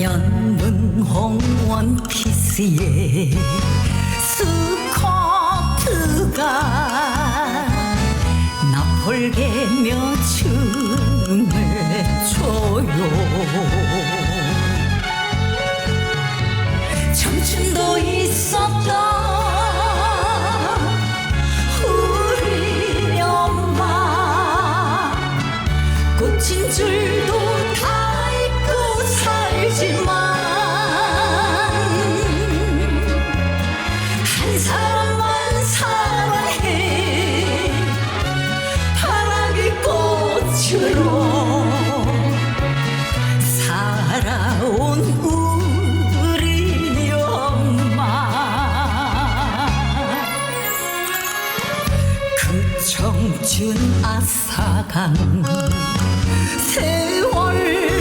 연분 홍원 피스의 스커트가 나폴개며 춤을 춰요. 청춘도 있었다 청춘 아사간. 세월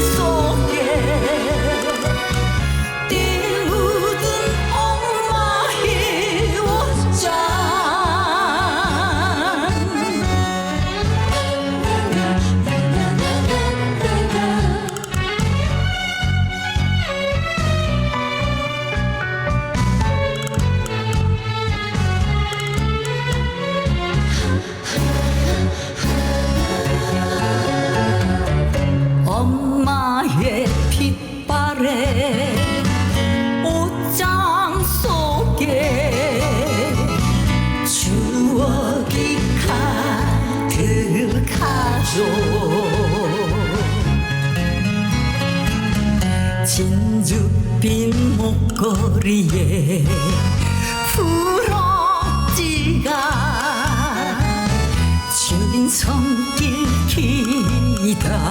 가득하죠 진주빛 목걸이에 부러지가 주인 손길 기다려요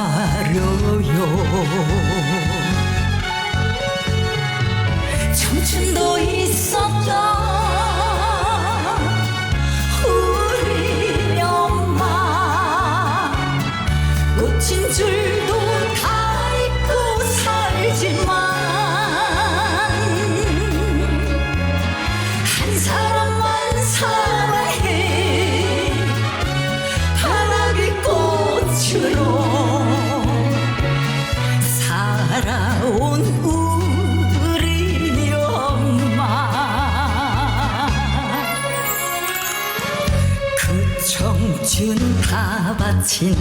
그 청춘 다 바친